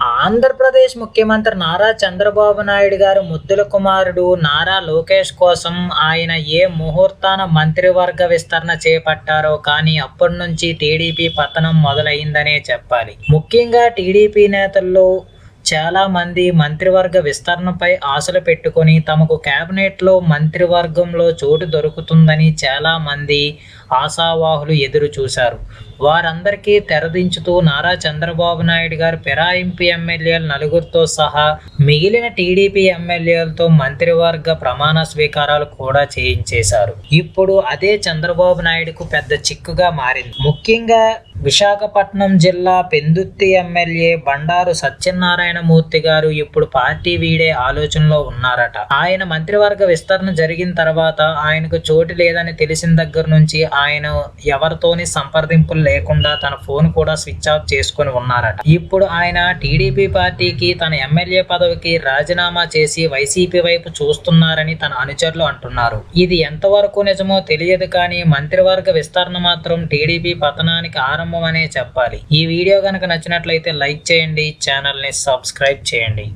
ఆంధ్రప్రదేశ్ ముఖ్యమంత్రి నారా చంద్రబాబు నాయుడు గారు ముద్దుల కుమారుడు నారా లోకేష్ కోసం ఆయన ఏ ముహూర్తాన మంత్రివర్గ విస్తరణ చేపట్టారో కానీ అప్పటి నుంచి టీడీపీ పతనం మొదలైందనే చెప్పాలి. ముఖ్యంగా టీడీపీ నేతల్లో చాలా మంది మంత్రివర్గ విస్తరణపై ఆశలు పెట్టుకొని తమకు కేబినెట్లో మంత్రివర్గంలో చోటు దొరుకుతుందని చాలా మంది ఆశావాహులు ఎదురు చూశారు వారందరికీ తెరదించుతూ నారా చంద్రబాబు నాయుడు గారు ఫిరాయింపు ఎమ్మెల్యేలు నలుగురితో సహా మిగిలిన టీడీపీ ఎమ్మెల్యేలతో మంత్రివర్గ ప్రమాణ స్వీకారాలు కూడా చేయించేశారు. ఇప్పుడు అదే చంద్రబాబు నాయుడుకు పెద్ద చిక్కుగా మారింది. ముఖ్యంగా విశాఖపట్నం జిల్లా పెందుత్తి ఎమ్మెల్యే బండారు సత్యనారాయణమూర్తి గారు ఇప్పుడు పార్టీ వీడే ఆలోచనలో ఉన్నారట. ఆయన మంత్రివర్గ విస్తరణ జరిగిన తర్వాత ఆయనకు చోటు లేదని తెలిసిన దగ్గర నుంచి ఆయన ఎవరితోని సంప్రదింపులు లేకుండా తన ఫోన్ కూడా స్విచ్ ఆఫ్ చేసుకొని ఉన్నారట. ఇప్పుడు ఆయన టీడీపీ పార్టీకి తన ఎమ్మెల్యే పదవికి రాజీనామా చేసి వైసీపీ వైపు చూస్తున్నారని తన అనుచరులు అంటున్నారు. ఇది ఎంతవరకు నిజమో తెలియదు కానీ మంత్రివర్గ విస్తరణ మాత్రం టీడీపీ పతనానికి ఆరంభమనే చెప్పాలి. ఈ వీడియో కనుక నచ్చినట్లయితే లైక్ చేయండి ఛానల్ని సబ్స్క్రైబ్ చేయండి.